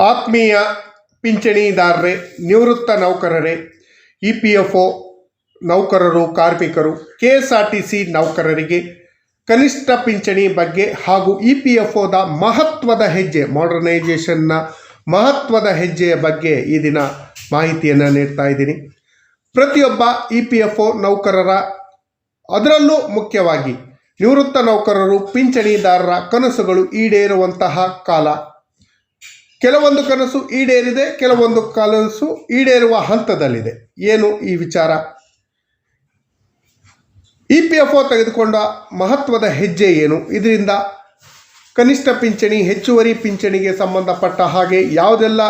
ಆತ್ಮೀಯ ಪಿಂಚಣಿದಾರರೇ, ನಿವೃತ್ತ ನೌಕರರೇ, ಇ ಪಿ ಎಫ್ ಒ ನೌಕರರು, ಕಾರ್ಮಿಕರು, K S R T C ನೌಕರರಿಗೆ ಕನಿಷ್ಠ ಪಿಂಚಣಿ ಬಗ್ಗೆ ಹಾಗೂ ಇ ಪಿ ಎಫ್ ಒದ ಮಹತ್ವದ ಹೆಜ್ಜೆ ಮಾಡರ್ನೈಜೇಷನ್ನ ಮಹತ್ವದ ಹೆಜ್ಜೆಯ ಬಗ್ಗೆ ಈ ದಿನ ಮಾಹಿತಿಯನ್ನು ನೀಡ್ತಾ ಇದ್ದೀನಿ. ಪ್ರತಿಯೊಬ್ಬ ಇ ಪಿ ಎಫ್ ಒ ನೌಕರರ, ಅದರಲ್ಲೂ ಮುಖ್ಯವಾಗಿ ನಿವೃತ್ತ ನೌಕರರು, ಪಿಂಚಣಿದಾರರ ಕನಸುಗಳು ಈಡೇರುವಂತಹ ಕಾಲ. ಕೆಲವೊಂದು ಕನಸು ಈಡೇರಿದೆ, ಕೆಲವೊಂದು ಕನಸು ಈಡೇರುವ ಹಂತದಲ್ಲಿದೆ. ಏನು ಈ ವಿಚಾರ? ಇ ಪಿ ಎಫ್ ಒ ತೆಗೆದುಕೊಂಡ ಮಹತ್ವದ ಹೆಜ್ಜೆ ಏನು? ಇದರಿಂದ ಕನಿಷ್ಠ ಪಿಂಚಣಿ, ಹೆಚ್ಚುವರಿ ಪಿಂಚಣಿಗೆ ಸಂಬಂಧಪಟ್ಟ ಹಾಗೆ ಯಾವುದೆಲ್ಲ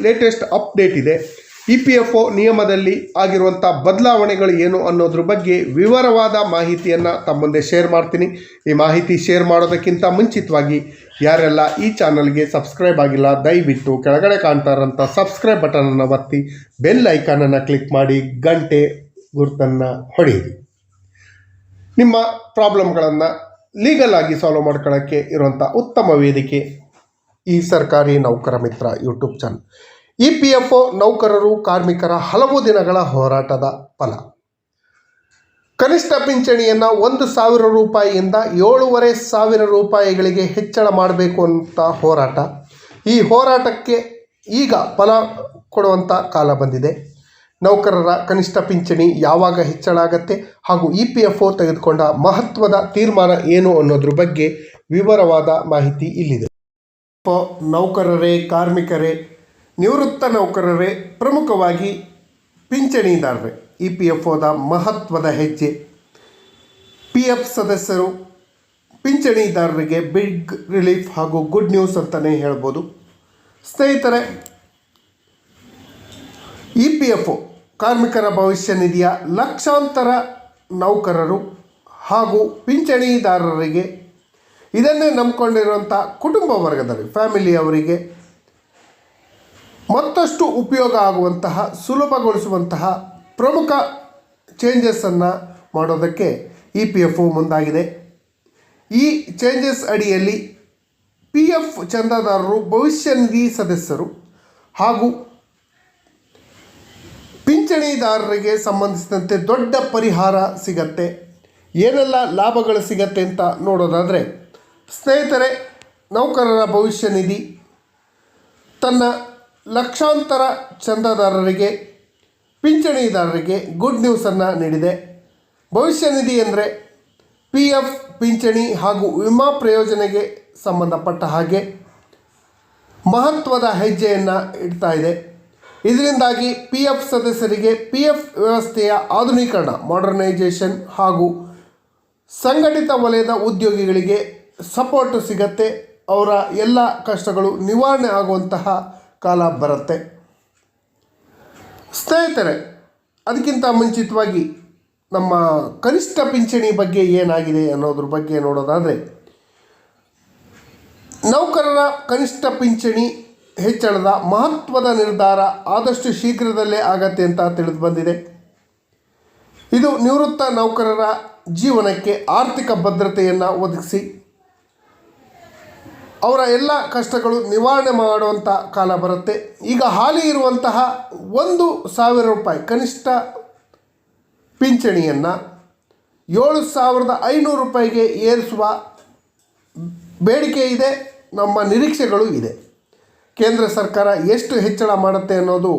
ಲೇಟೆಸ್ಟ್ ಅಪ್ಡೇಟ್ ಇದೆ? ಇ ಪಿ ಎಫ್ ಒ ನಿಯಮದಲ್ಲಿ ಆಗಿರುವಂಥ ಬದಲಾವಣೆಗಳು ಏನು ಅನ್ನೋದ್ರ ಬಗ್ಗೆ ವಿವರವಾದ ಮಾಹಿತಿಯನ್ನು ತಮ್ಮ ಮುಂದೆ ಶೇರ್ ಮಾಡ್ತೀನಿ. ಈ ಮಾಹಿತಿ ಶೇರ್ ಮಾಡೋದಕ್ಕಿಂತ ಮುಂಚಿತವಾಗಿ ಯಾರೆಲ್ಲ ಈ ಚಾನಲ್ಗೆ ಸಬ್ಸ್ಕ್ರೈಬ್ ಆಗಿಲ್ಲ, ದಯವಿಟ್ಟು ಕೆಳಗಡೆ ಕಾಣ್ತಾ ಇರೋಂಥ ಸಬ್ಸ್ಕ್ರೈಬ್ ಬಟನನ್ನು ಒತ್ತಿ, ಬೆಲ್ ಐಕಾನನ್ನು ಕ್ಲಿಕ್ ಮಾಡಿ, ಗಂಟೆ ಗುರುತನ್ನು ಹೊಡೆಯಿರಿ. ನಿಮ್ಮ ಪ್ರಾಬ್ಲಮ್ಗಳನ್ನು ಲೀಗಲ್ ಆಗಿ ಸಾಲ್ವ್ ಮಾಡ್ಕೊಳ್ಳೋಕ್ಕೆ ಇರುವಂಥ ಉತ್ತಮ ವೇದಿಕೆ ಈ ಸರ್ಕಾರಿ ನೌಕರ ಮಿತ್ರ YouTube channel. E P F O ನೌಕರರು, ಕಾರ್ಮಿಕರ ಹಲವು ದಿನಗಳ ಹೋರಾಟದ ಫಲ. ಕನಿಷ್ಠ ಪಿಂಚಣಿಯನ್ನು ಒಂದು ಸಾವಿರ ರೂಪಾಯಿಯಿಂದ ಏಳೂವರೆ ಸಾವಿರ ರೂಪಾಯಿಗಳಿಗೆ ಹೆಚ್ಚಳ ಮಾಡಬೇಕು ಅಂತ ಹೋರಾಟ. ಈ ಹೋರಾಟಕ್ಕೆ ಈಗ ಫಲ ಕೊಡುವಂಥ ಕಾಲ ಬಂದಿದೆ. ನೌಕರರ ಕನಿಷ್ಠ ಪಿಂಚಣಿ ಯಾವಾಗ ಹೆಚ್ಚಳ ಆಗತ್ತೆ ಹಾಗೂ ಇ ಪಿ ಎಫ್ ಒ ತೆಗೆದುಕೊಂಡ ಮಹತ್ವದ ತೀರ್ಮಾನ ಏನು ಅನ್ನೋದ್ರ ಬಗ್ಗೆ ವಿವರವಾದ ಮಾಹಿತಿ ಇಲ್ಲಿದೆ. ನೌಕರರೇ, ಕಾರ್ಮಿಕರೇ ನಿವೃತ್ತ ನೌಕರರೇ ಪ್ರಮುಖವಾಗಿ ಪಿಂಚಣಿದಾರರೇ. ಇ ಪಿ ಎಫ್ ಒದ ಮಹತ್ವದ ಹೆಜ್ಜೆ. ಪಿ ಎಫ್ ಸದಸ್ಯರು ಪಿಂಚಣಿದಾರರಿಗೆ ಬಿಗ್ ರಿಲೀಫ್ ಹಾಗೂ ಗುಡ್ ನ್ಯೂಸ್ ಅಂತಲೇ ಹೇಳ್ಬೋದು. ಸ್ನೇಹಿತರೆ, ಇ ಪಿ ಎಫ್ ಒ, ಕಾರ್ಮಿಕರ ಭವಿಷ್ಯ ನಿಧಿಯ ಲಕ್ಷಾಂತರ ನೌಕರರು ಹಾಗೂ ಪಿಂಚಣಿದಾರರಿಗೆ ಇದನ್ನೇ ನಂಬಿಕೊಂಡಿರುವಂಥ ಕುಟುಂಬ ವರ್ಗದಲ್ಲಿ ಫ್ಯಾಮಿಲಿಯವರಿಗೆ ಮತ್ತಷ್ಟು ಉಪಯೋಗ ಆಗುವಂತಹ, ಸುಲಭಗೊಳಿಸುವಂತಹ ಪ್ರಮುಖ ಚೇಂಜಸನ್ನು ಮಾಡೋದಕ್ಕೆ ಇ ಪಿ ಎಫ್ ಮುಂದಾಗಿದೆ. ಈ ಚೇಂಜಸ್ ಅಡಿಯಲ್ಲಿ ಪಿ ಎಫ್ ಚಂದಾದಾರರು ಭವಿಷ್ಯ ನಿಧಿ ಸದಸ್ಯರು ಹಾಗೂ ಪಿಂಚಣಿದಾರರಿಗೆ ಸಂಬಂಧಿಸಿದಂತೆ ದೊಡ್ಡ ಪರಿಹಾರ ಸಿಗತ್ತೆ. ಏನೆಲ್ಲ ಲಾಭಗಳು ಸಿಗತ್ತೆ ಅಂತ ನೋಡೋದಾದರೆ, ಸ್ನೇಹಿತರೆ, ನೌಕರರ ಭವಿಷ್ಯ ನಿಧಿ, ತನ್ನ ಲಕ್ಷಾಂತರ ಚಂದಾದಾರರಿಗೆ, ಪಿಂಚಣಿದಾರರಿಗೆ ಗುಡ್ ನ್ಯೂಸನ್ನು ನೀಡಿದೆ. ಭವಿಷ್ಯ ನಿಧಿ ಅಂದರೆ ಪಿ ಎಫ್ ಪಿಂಚಣಿ ಹಾಗೂ ವಿಮಾ ಪ್ರಯೋಜನೆಗೆ ಸಂಬಂಧಪಟ್ಟ ಹಾಗೆ ಮಹತ್ವದ ಹೆಜ್ಜೆಯನ್ನು ಇಡ್ತಾ ಇದೆ. ಇದರಿಂದಾಗಿ ಪಿ ಎಫ್ ಸದಸ್ಯರಿಗೆ ಪಿ ಎಫ್ ವ್ಯವಸ್ಥೆಯ ಆಧುನೀಕರಣ ಮಾಡರ್ನೈಜೇಷನ್ ಹಾಗೂ ಸಂಘಟಿತ ವಲಯದ ಉದ್ಯೋಗಿಗಳಿಗೆ ಸಪೋರ್ಟ್ ಸಿಗತ್ತೆ. ಅವರ ಎಲ್ಲ ಕಷ್ಟಗಳು ನಿವಾರಣೆ ಆಗುವಂತಹ ಕಾಲ ಬರುತ್ತೆ. ಸ್ನೇಹಿತರೆ, ಅದಕ್ಕಿಂತ ಮುಂಚಿತವಾಗಿ ನಮ್ಮ ಕನಿಷ್ಠ ಪಿಂಚಣಿ ಬಗ್ಗೆ ಏನಾಗಿದೆ ಅನ್ನೋದ್ರ ಬಗ್ಗೆ ನೋಡೋದಾದರೆ, ನೌಕರರ ಕನಿಷ್ಠ ಪಿಂಚಣಿ ಹೆಚ್ಚಳದ ಮಹತ್ವದ ನಿರ್ಧಾರ ಆದಷ್ಟು ಶೀಘ್ರದಲ್ಲೇ ಆಗತ್ತೆ ಅಂತ ತಿಳಿದು ಬಂದಿದೆ. ಇದು ನಿವೃತ್ತ ನೌಕರರ ಜೀವನಕ್ಕೆ ಆರ್ಥಿಕ ಭದ್ರತೆಯನ್ನು ಒದಗಿಸಿ ಅವರ ಎಲ್ಲ ಕಷ್ಟಗಳು ನಿವಾರಣೆ ಮಾಡುವಂಥ ಕಾಲ ಬರುತ್ತೆ. ಈಗ ಹಾಲಿ ಇರುವಂತಹ ಒಂದು ಸಾವಿರ ರೂಪಾಯಿ ಕನಿಷ್ಠ ಪಿಂಚಣಿಯನ್ನು ಏಳು ಸಾವಿರದ ಐನೂರು ರೂಪಾಯಿಗೆ ಏರಿಸುವ ಬೇಡಿಕೆ ಇದೆ, ನಮ್ಮ ನಿರೀಕ್ಷೆಗಳು ಇದೆ. ಕೇಂದ್ರ ಸರ್ಕಾರ ಎಷ್ಟು ಹೆಚ್ಚಳ ಮಾಡುತ್ತೆ ಅನ್ನೋದು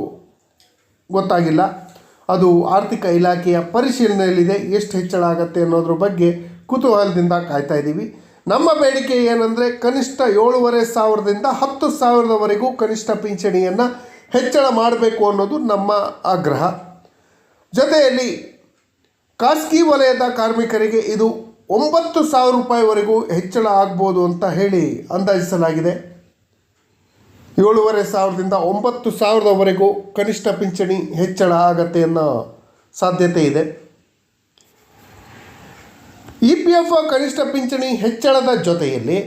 ಗೊತ್ತಾಗಿಲ್ಲ. ಅದು ಆರ್ಥಿಕ ಇಲಾಖೆಯ ಪರಿಶೀಲನೆಯಲ್ಲಿದೆ, ಎಷ್ಟು ಹೆಚ್ಚಳ ಆಗುತ್ತೆ ಅನ್ನೋದ್ರ ಬಗ್ಗೆ ಕುತೂಹಲದಿಂದ ಕಾಯ್ತಾ ಇದ್ದೀವಿ. ನಮ್ಮ ಬೇಡಿಕೆ ಏನಂದರೆ ಕನಿಷ್ಠ ಏಳುವರೆ ಸಾವಿರದಿಂದ ಹತ್ತು ಸಾವಿರದವರೆಗೂ ಕನಿಷ್ಠ ಪಿಂಚಣಿಯನ್ನು ಹೆಚ್ಚಳ ಮಾಡಬೇಕು ಅನ್ನೋದು ನಮ್ಮ ಆಗ್ರಹ. ಜೊತೆಯಲ್ಲಿ ಖಾಸಗಿ ವಲಯದ ಕಾರ್ಮಿಕರಿಗೆ ಇದು ಒಂಬತ್ತು ಸಾವಿರ ರೂಪಾಯಿವರೆಗೂ ಹೆಚ್ಚಳ ಆಗ್ಬೋದು ಅಂತ ಹೇಳಿ ಅಂದಾಜಿಸಲಾಗಿದೆ. ಏಳುವರೆ ಸಾವಿರದಿಂದ ಒಂಬತ್ತು ಸಾವಿರದವರೆಗೂ ಕನಿಷ್ಠ ಪಿಂಚಣಿ ಹೆಚ್ಚಳ ಆಗತ್ತೆ ಅನ್ನೋ ಸಾಧ್ಯತೆ ಇದೆ. ಇ ಪಿ ಎಫ್ ಕನಿಷ್ಠ ಪಿಂಚಣಿ ಹೆಚ್ಚಳದ ಜೊತೆಯಲ್ಲಿ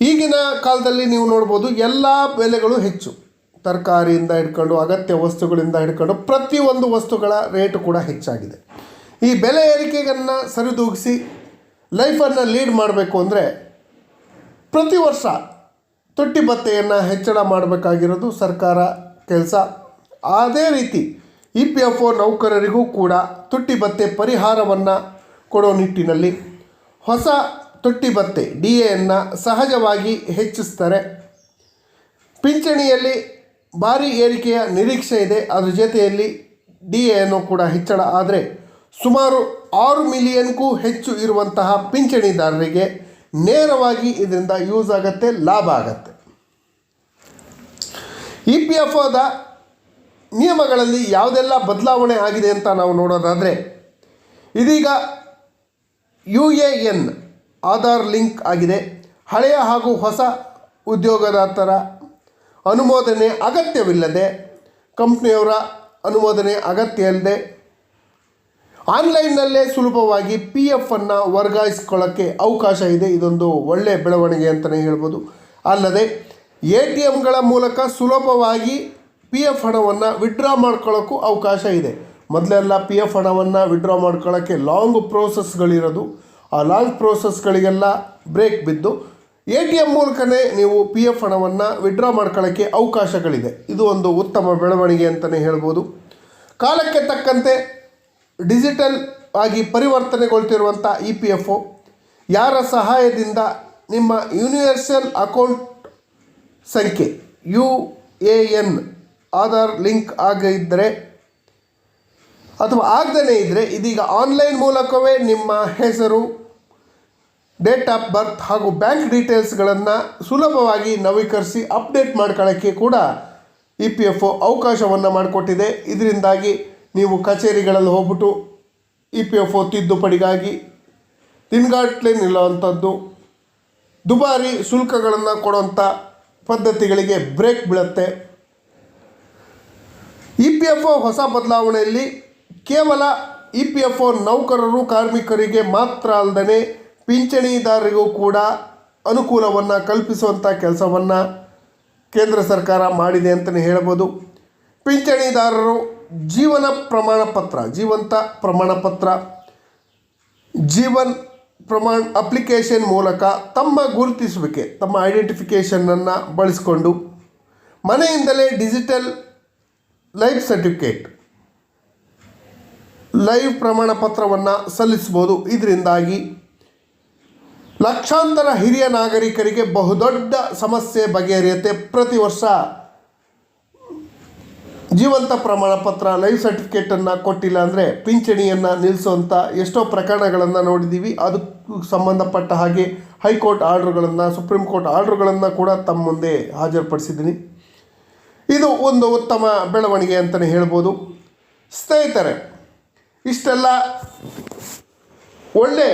ಈಗಿನ ಕಾಲದಲ್ಲಿ ನೀವು ನೋಡ್ಬೋದು ಎಲ್ಲ ಬೆಲೆಗಳು ಹೆಚ್ಚು. ತರಕಾರಿಯಿಂದ ಹಿಡ್ಕೊಂಡು ಅಗತ್ಯ ವಸ್ತುಗಳಿಂದ ಹಿಡ್ಕೊಂಡು ಪ್ರತಿಯೊಂದು ವಸ್ತುಗಳ ರೇಟು ಕೂಡ ಹೆಚ್ಚಾಗಿದೆ. ಈ ಬೆಲೆ ಏರಿಕೆಯನ್ನು ಸರಿದೂಗಿಸಿ ಲೈಫನ್ನು ಲೀಡ್ ಮಾಡಬೇಕು ಅಂದರೆ ಪ್ರತಿ ವರ್ಷ ತೊಟ್ಟಿ ಭತ್ತೆಯನ್ನು ಹೆಚ್ಚಳ ಮಾಡಬೇಕಾಗಿರೋದು ಸರ್ಕಾರ ಕೆಲಸ. ಅದೇ ರೀತಿ ಇ ಪಿ ಎಫ್ ಒ ನೌಕರರಿಗೂ ಕೂಡ ತುಟ್ಟಿ ಭತ್ತೆ ಪರಿಹಾರವನ್ನು ಕೊಡೋ ನಿಟ್ಟಿನಲ್ಲಿ ಹೊಸ ತೊಟ್ಟಿ ಭತ್ತೆ ಡಿ ಎಯನ್ನು ಸಹಜವಾಗಿ ಹೆಚ್ಚಿಸ್ತಾರೆ. ಪಿಂಚಣಿಯಲ್ಲಿ ಭಾರಿ ಏರಿಕೆಯ ನಿರೀಕ್ಷೆ ಇದೆ. ಅದರ ಜೊತೆಯಲ್ಲಿ ಡಿ ಎನ್ನು ಕೂಡ ಹೆಚ್ಚಳ. ಆದರೆ ಸುಮಾರು ಆರು ಮಿಲಿಯನ್ಗೂ ಹೆಚ್ಚು ಇರುವಂತಹ ಪಿಂಚಣಿದಾರರಿಗೆ ನೇರವಾಗಿ ಇದರಿಂದ ಯೂಸ್ ಆಗುತ್ತೆ, ಲಾಭ ಆಗತ್ತೆ. ಇ ಪಿ ಎಫ್ ಒದ ನಿಯಮಗಳಲ್ಲಿ ಯಾವುದೆಲ್ಲ ಬದಲಾವಣೆ ಆಗಿದೆ ಅಂತ ನಾವು ನೋಡೋದಾದರೆ, ಇದೀಗ U A N Aadhaar link ಆಗಿದೆ. ಹಳೆಯ ಹಾಗೂ ಹೊಸ ಉದ್ಯೋಗದಾತರ ಅನುಮೋದನೆ ಅಗತ್ಯವಿಲ್ಲದೆ, ಕಂಪ್ನಿಯವರ ಅನುಮೋದನೆ ಅಗತ್ಯ ಇಲ್ಲದೆ ಆನ್ಲೈನ್ನಲ್ಲೇ ಸುಲಭವಾಗಿ ಪಿ ಎಫನ್ನು ವರ್ಗಾಯಿಸ್ಕೊಳ್ಳೋಕ್ಕೆ ಅವಕಾಶ ಇದೆ. ಇದೊಂದು ಒಳ್ಳೆಯ ಬೆಳವಣಿಗೆ ಅಂತಲೇ ಹೇಳ್ಬೋದು. ಅಲ್ಲದೆ, ಎ ಟಿ ಎಮ್ಗಳ ಮೂಲಕ ಸುಲಭವಾಗಿ ಪಿ ಎಫ್ ಹಣವನ್ನು ವಿಡ್ರಾ ಮಾಡ್ಕೊಳ್ಳೋಕ್ಕೂ ಅವಕಾಶ ಇದೆ. ಮೊದಲೆಲ್ಲ ಪಿ ಎಫ್ ಹಣವನ್ನು ವಿಡ್ರಾ ಮಾಡ್ಕೊಳ್ಳೋಕ್ಕೆ ಲಾಂಗ್ ಪ್ರೋಸೆಸ್ಗಳಿರೋದು ಆ ಲಾಂಗ್ ಪ್ರೋಸೆಸ್ಗಳಿಗೆಲ್ಲ ಬ್ರೇಕ್ ಬಿದ್ದು ಎ ಟಿ ಎಂ ಮೂಲಕನೇ ನೀವು ಪಿ ಎಫ್ ಹಣವನ್ನು ವಿಡ್ರಾ ಮಾಡ್ಕೊಳ್ಳೋಕ್ಕೆ ಅವಕಾಶಗಳಿದೆ. ಇದು ಒಂದು ಉತ್ತಮ ಬೆಳವಣಿಗೆ ಅಂತಲೇ ಹೇಳ್ಬೋದು. ಕಾಲಕ್ಕೆ ತಕ್ಕಂತೆ ಡಿಜಿಟಲ್ ಆಗಿ ಪರಿವರ್ತನೆಗೊಳ್ತಿರುವಂಥ ಇ ಪಿ ಎಫ್ ಒ ಯಾರ ಸಹಾಯದಿಂದ ನಿಮ್ಮ ಯೂನಿವರ್ಸಲ್ ಅಕೌಂಟ್ ಸಂಖ್ಯೆ U A N Aadhaar link ಆಗಿದ್ದರೆ ಅಥವಾ ಆಗದೇ ಇದ್ದರೆ ಇದೀಗ ಆನ್ಲೈನ್ ಮೂಲಕವೇ ನಿಮ್ಮ ಹೆಸರು ಡೇಟ್ ಆಫ್ ಬರ್ತ್ ಹಾಗೂ ಬ್ಯಾಂಕ್ ಡೀಟೇಲ್ಸ್ಗಳನ್ನು ಸುಲಭವಾಗಿ ನವೀಕರಿಸಿ ಅಪ್ಡೇಟ್ ಮಾಡ್ಕೊಳ್ಳೋಕ್ಕೆ ಕೂಡ ಇ ಪಿ ಎಫ್ ಒ ಅವಕಾಶವನ್ನು ಮಾಡಿಕೊಟ್ಟಿದೆ. ಇದರಿಂದಾಗಿ ನೀವು ಕಚೇರಿಗಳಲ್ಲಿ ಹೋಗ್ಬಿಟ್ಟು ಇ ಪಿ ಎಫ್ ಒ ತಿದ್ದುಪಡಿಗಾಗಿ ತಿನ್ಗಾಟ್ಲೇ ನಿಲ್ಲುವಂಥದ್ದು, ದುಬಾರಿ ಶುಲ್ಕಗಳನ್ನು ಕೊಡುವಂಥ ಪದ್ಧತಿಗಳಿಗೆ ಬ್ರೇಕ್ ಬೀಳುತ್ತೆ. ಇ ಪಿ ಎಫ್ ಒ ಹೊಸ ಬದಲಾವಣೆಯಲ್ಲಿ ಕೇವಲ ಇ ಪಿ ಎಫ್ ಒ ನೌಕರರು, ಕಾರ್ಮಿಕರಿಗೆ ಮಾತ್ರ ಅಲ್ಲದೆ ಪಿಂಚಣಿದಾರರಿಗೂ ಕೂಡ ಅನುಕೂಲವನ್ನು ಕಲ್ಪಿಸುವಂಥ ಕೆಲಸವನ್ನು ಕೇಂದ್ರ ಸರ್ಕಾರ ಮಾಡಿದೆ ಅಂತಲೇ ಹೇಳ್ಬೋದು. ಪಿಂಚಣಿದಾರರು ಜೀವನ ಪ್ರಮಾಣ ಪತ್ರ ಜೀವಂತ ಪ್ರಮಾಣ ಪತ್ರ ಜೀವನ್ ಪ್ರಮಾಣ ಅಪ್ಲಿಕೇಶನ್ ಮೂಲಕ ತಮ್ಮ ಗುರುತಿಸುವಿಕೆ, ತಮ್ಮ ಐಡೆಂಟಿಫಿಕೇಷನನ್ನು ಬಳಸಿಕೊಂಡು ಮನೆಯಿಂದಲೇ ಡಿಜಿಟಲ್ ಲೈಫ್ ಸರ್ಟಿಫಿಕೇಟ್ ಲೈವ್ ಪ್ರಮಾಣ ಪತ್ರವನ್ನು ಸಲ್ಲಿಸ್ಬೋದು ಇದರಿಂದಾಗಿ ಲಕ್ಷಾಂತರ ಹಿರಿಯ ನಾಗರಿಕರಿಗೆ ಬಹುದೊಡ್ಡ ಸಮಸ್ಯೆ ಬಗೆಹರಿಯುತ್ತೆ ಪ್ರತಿ ವರ್ಷ. ಜೀವಂತ ಪ್ರಮಾಣ ಪತ್ರ, ಲೈಫ್ ಸರ್ಟಿಫಿಕೇಟನ್ನು ಕೊಟ್ಟಿಲ್ಲ ಅಂದರೆ ಪಿಂಚಣಿಯನ್ನು ನಿಲ್ಲಿಸುವಂಥ ಎಷ್ಟೋ ಪ್ರಕರಣಗಳನ್ನು ನೋಡಿದ್ದೀವಿ. ಅದಕ್ಕೂ ಸಂಬಂಧಪಟ್ಟ ಹಾಗೆ ಹೈಕೋರ್ಟ್ ಆರ್ಡ್ರುಗಳನ್ನು, ಸುಪ್ರೀಂ ಕೋರ್ಟ್ ಆರ್ಡ್ರುಗಳನ್ನು ಕೂಡ ತಮ್ಮ ಮುಂದೆ ಹಾಜರುಪಡಿಸಿದ್ದೀನಿ. ಇದು ಒಂದು ಉತ್ತಮ ಬೆಳವಣಿಗೆ ಅಂತಲೇ ಹೇಳ್ಬೋದು. ಸ್ನೇಹಿತರೆ ಇಷ್ಟೆಲ್ಲ ಒಳ್ಳೆ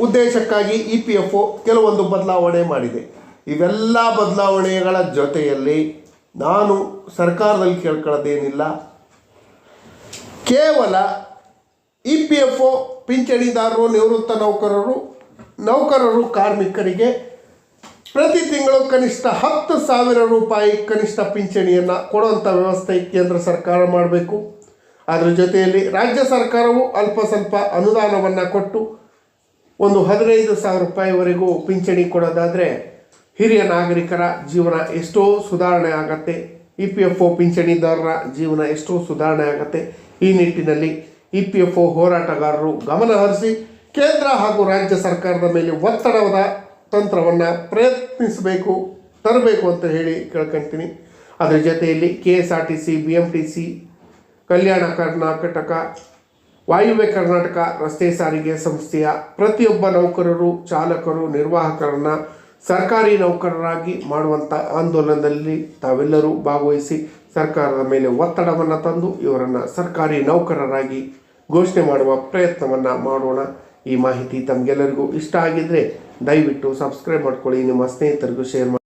ಉದ್ದೇಶಕ್ಕಾಗಿ ಇ ಪಿ ಎಫ್ ಒ ಕೆಲವೊಂದು ಬದಲಾವಣೆ ಮಾಡಿದೆ. ಇವೆಲ್ಲ ಬದಲಾವಣೆಗಳ ಜೊತೆಯಲ್ಲಿ ನಾನು ಸರ್ಕಾರದಲ್ಲಿ ಕೇಳ್ಕೊಳ್ಳೋದೇನಿಲ್ಲ. ಕೇವಲ ಇ ಪಿ ಎಫ್ ಒ ಪಿಂಚಣಿದಾರರು, ನಿವೃತ್ತ ನೌಕರರು ನೌಕರರು, ಕಾರ್ಮಿಕರಿಗೆ ಪ್ರತಿ ತಿಂಗಳು ಕನಿಷ್ಠ ಹತ್ತು ಸಾವಿರ ರೂಪಾಯಿ ಕನಿಷ್ಠ ಪಿಂಚಣಿಯನ್ನು ಕೊಡುವಂಥ ವ್ಯವಸ್ಥೆ ಕೇಂದ್ರ ಸರ್ಕಾರ ಮಾಡಬೇಕು. ಅದರ ಜೊತೆಯಲ್ಲಿ ರಾಜ್ಯ ಸರ್ಕಾರವು ಅಲ್ಪ ಸ್ವಲ್ಪ ಅನುದಾನವನ್ನು ಕೊಟ್ಟು ಒಂದು ಹದಿನೈದು ಸಾವಿರ ರೂಪಾಯಿವರೆಗೂ ಪಿಂಚಣಿ ಕೊಡೋದಾದರೆ ಹಿರಿಯ ನಾಗರಿಕರ ಜೀವನ ಎಷ್ಟೋ ಸುಧಾರಣೆ ಆಗತ್ತೆ. ಇ ಪಿ ಎಫ್ ಒ ಪಿಂಚಣಿದಾರರ ಜೀವನ ಎಷ್ಟೋ ಸುಧಾರಣೆ ಆಗತ್ತೆ. ಈ ನಿಟ್ಟಿನಲ್ಲಿ ಇ ಪಿ ಎಫ್ ಒ ಹೋರಾಟಗಾರರು ಗಮನ ಹರಿಸಿ ಕೇಂದ್ರ ಹಾಗೂ ರಾಜ್ಯ ಸರ್ಕಾರದ ಮೇಲೆ ಒತ್ತಡವಾದ ತಂತ್ರವನ್ನು ಪ್ರಯತ್ನಿಸಬೇಕು, ತರಬೇಕು ಅಂತ ಹೇಳಿ ಕೇಳ್ಕೊಳ್ತೀನಿ ಅದರ ಜೊತೆಯಲ್ಲಿ K S R T C, B M T C Kalyana Karnataka, ವಾಯುವ್ಯ ಕರ್ನಾಟಕ ರಸ್ತೆ ಸಾರಿಗೆ ಸಂಸ್ಥೆಯ ಪ್ರತಿಯೊಬ್ಬ ನೌಕರರು, ಚಾಲಕರು, ನಿರ್ವಾಹಕರನ್ನು ಸರ್ಕಾರಿ ನೌಕರರಾಗಿ ಮಾಡುವಂಥ ಆಂದೋಲನದಲ್ಲಿ ತಾವೆಲ್ಲರೂ ಭಾಗವಹಿಸಿ ಸರ್ಕಾರದ ಮೇಲೆ ಒತ್ತಡವನ್ನು ತಂದು ಇವರನ್ನು ಸರ್ಕಾರಿ ನೌಕರರಾಗಿ ಘೋಷಣೆ ಮಾಡುವ ಪ್ರಯತ್ನವನ್ನು ಮಾಡೋಣ. ಈ ಮಾಹಿತಿ ತಮಗೆಲ್ಲರಿಗೂ ಇಷ್ಟ ಆಗಿದ್ದರೆ ದಯವಿಟ್ಟು ಸಬ್ಸ್ಕ್ರೈಬ್ ಮಾಡ್ಕೊಳ್ಳಿ. ನಿಮ್ಮ ಸ್ನೇಹಿತರಿಗೂ ಶೇರ್ ಮಾಡಿ